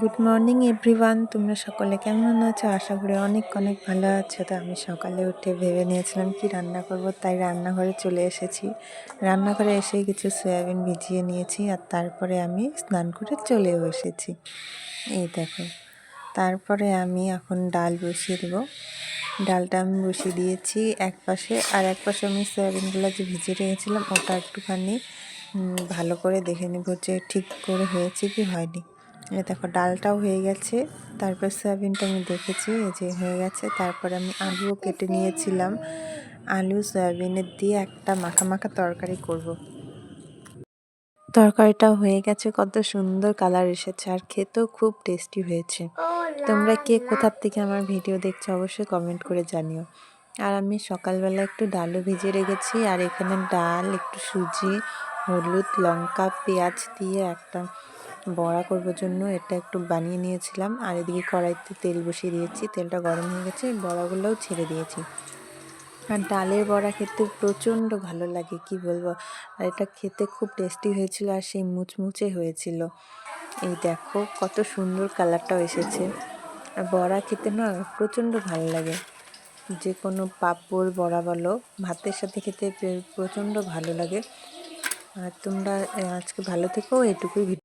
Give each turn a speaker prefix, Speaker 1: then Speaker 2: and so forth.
Speaker 1: Good morning everyone তোমরা সকলে কেমন আছো? আশা করি অনেক অনেক ভালো আছো। তো আমি সকালে উঠে ভেবে নিয়েছিলাম কি রান্না করব, তাই রান্নাঘরে চলে এসেছি। রান্নাঘরে এসে কিছু সয়াবিন ভিজিয়ে নিয়েছি আর তারপরে আমি স্নান করে চলেও এসেছি এই দেখো, তারপরে আমি এখন ডাল বসিয়ে দেবো। ডালটা আমি বসিয়ে দিয়েছি এক পাশে আর এক পাশে আমি সয়াবিনগুলো যে ভিজিয়ে রেখেছিলাম, ওটা একটুখানি ভালো করে দেখে নেব যে ঠিক করে হয়েছে কি হয়নি। এ দেখো, ডালটাও হয়ে গেছে। তারপর সয়াবিনটা আমি দেখেছি, এই যে হয়ে গেছে। তারপর আমি আলুও কেটে নিয়েছিলাম। আলু সয়াবিনের দিয়ে একটা মাখা মাখা তরকারি করব। তরকারিটা হয়ে গেছে, কত সুন্দর কালার এসেছে আর খেতেও খুব টেস্টি হয়েছে। তোমরা কে কোথার থেকে আমার ভিডিও দেখছ অবশ্যই কমেন্ট করে জানিও। আর আমি সকালবেলা একটু ডালও ভিজে রেখেছি, আর এখানে ডাল, একটু সুজি, হলুদ, লঙ্কা, পেঁয়াজ দিয়ে একটা বড়া করবার জন্য, এটা একটু বানিয়ে নিয়েছিলাম। আর এদিকে কড়াইতে তেল বসিয়ে দিয়েছি। তেলটা গরম হয়ে গেছে বড়াগুলোও ছেড়ে দিয়েছি। আর ডালের বড়া খেতে প্রচণ্ড ভালো লাগে, কি বলব? আর এটা খেতে খুব টেস্টি হয়েছিল আর সেই মুচমুচে হয়েছিল। এই দেখো, কত সুন্দর কালারটাও এসেছে। আর বড়া খেতে না প্রচণ্ড ভালো লাগে। যে কোনো পাপড়, বড়া বলো, ভাতের সাথে খেতে প্রচণ্ড ভালো লাগে। আর তোমরা আজকে ভালো থেকো এটুকুই